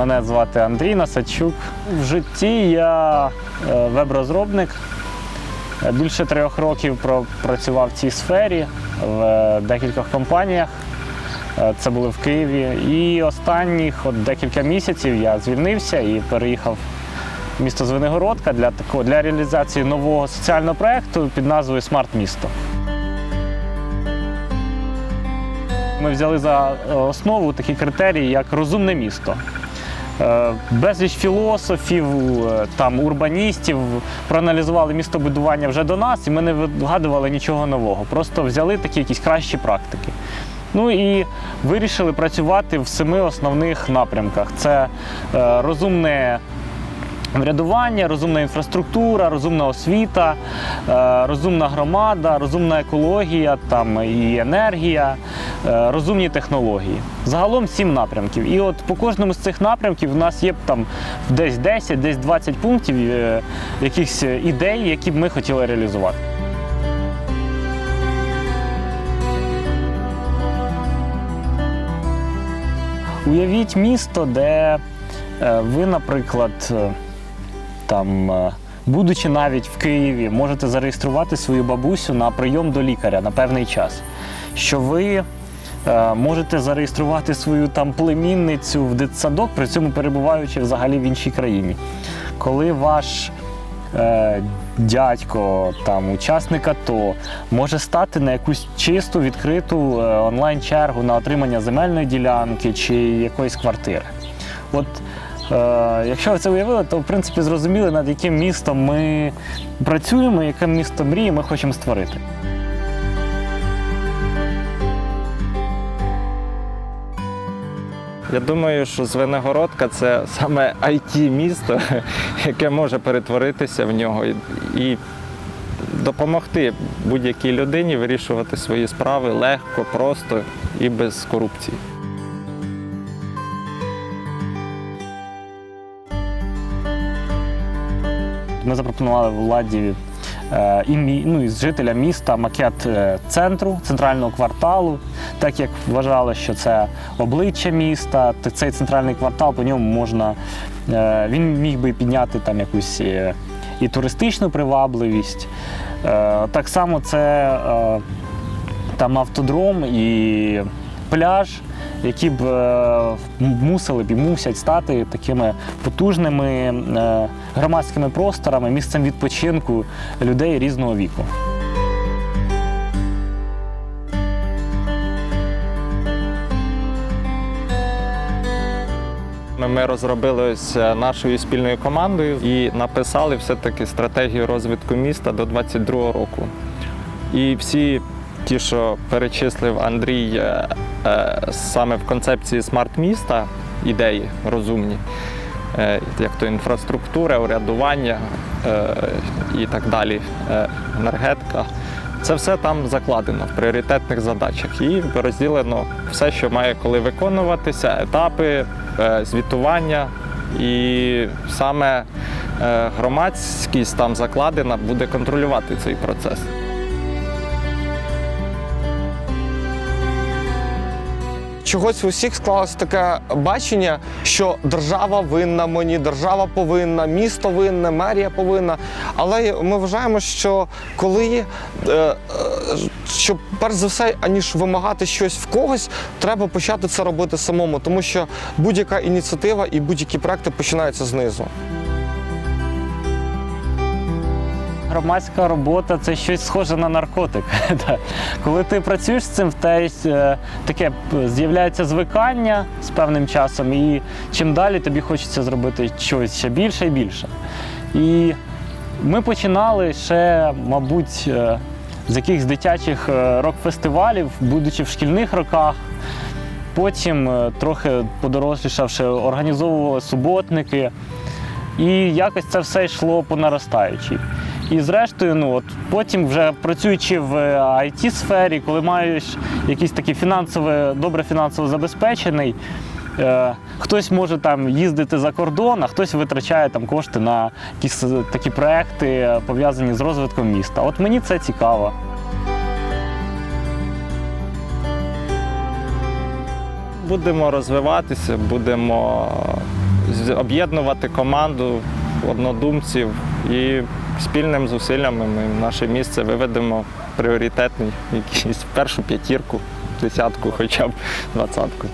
Мене звати Андрій Насачук. В житті я е, веб-розробник. Більше трьох років пропрацював в цій сфері в е, декількох компаніях. Е, Це були в Києві. І останніх от декілька місяців я звільнився і переїхав в місто Звенигородка для такого для реалізації нового соціального проєкту під назвою Смарт місто. Ми взяли за основу такі критерії, як розумне місто. Е, Безліч філософів, е, там урбаністів проаналізували містобудування вже до нас, і ми не вигадували нічого нового. Просто взяли такі якісь кращі практики. Ну і вирішили працювати в семи основних напрямках: це е, розумне врядування, розумна інфраструктура, розумна освіта, розумна громада, розумна екологія, там і енергія, розумні технології. Загалом сім напрямків. І от по кожному з цих напрямків в нас є там десь 10, десь 20 пунктів е, якихось ідей, які б ми хотіли реалізувати. Уявіть місто, де е, ви, наприклад, е, там, е, будучи навіть в Києві, можете зареєструвати свою бабусю на прийом до лікаря на певний час. Що ви е, можете зареєструвати свою там племінницю в дитсадок, при цьому перебуваючи взагалі в іншій країні. Коли ваш е, дядько, там, учасник АТО, може стати на якусь чисту відкриту е, онлайн-чергу на отримання земельної ділянки чи якоїсь квартири. От е, якщо ви це уявили, то в принципі зрозуміли, над яким містом ми працюємо, яке місто мрії ми хочемо створити. Я думаю, що Звенигородка це саме it місто, яке може перетворитися в нього і, допомогти будь-якій людині вирішувати свої справи легко, просто і без корупції. Ми запропонували владі і, ну, і з жителя міста макет е, центру, центрального кварталу, так як вважали, що це обличчя міста, цей центральний квартал по ньому можна. е, Він міг би підняти там якусь е, і туристичну привабливість. Е, Так само це е, там автодром і пляж, які б е, мусили б і мусять стати такими потужними е, громадськими просторами, місцем відпочинку людей різного віку. Ми, розробили ось е, нашою спільною командою і написали все-таки стратегію розвитку міста до 2022 року. І всі ті, що перечислив Андрій е, е, саме в концепції смарт-міста, ідеї розумні, е, як то інфраструктура, урядування і так далі, енергетика. Це все там закладено в пріоритетних задачах і розділено все, що має коли виконуватися, етапи, звітування. І саме громадськість там закладена буде контролювати цей процес. Чогось у всіх склалось таке бачення, що держава винна мені, держава повинна, місто винне, мерія повинна. Але ми вважаємо, що коли е, е, що перш за все, аніж вимагати щось в когось, треба почати це робити самому, тому що будь-яка ініціатива і будь-які проекти починаються знизу. Громадська робота це щось схоже на наркотик. Коли ти працюєш з цим, в те е, таке з'являється звикання з певним часом, і чим далі тобі хочеться зробити щось ще більше і більше. І ми починали ще, мабуть, е, з якихось дитячих е, рок-фестивалів, будучи в шкільних роках. Потім, трохи подорослішавши, організовували суботники. І якось це все йшло по наростаючій. І зрештою, ну от потім, вже працюючи в it сфері коли маєш якийсь такий фінансове, добре фінансово забезпечений, е, хтось може там їздити за кордон, а хтось витрачає там кошти на якісь е, такі проекти, е, пов'язані з розвитком міста. От мені це цікаво. Будемо розвиватися, будемо об'єднувати команду однодумців і спільними зусиллями ми в наше місце виведемо пріоритетний якийсь першу п'ятірку, десятку, хоча б двадцятку.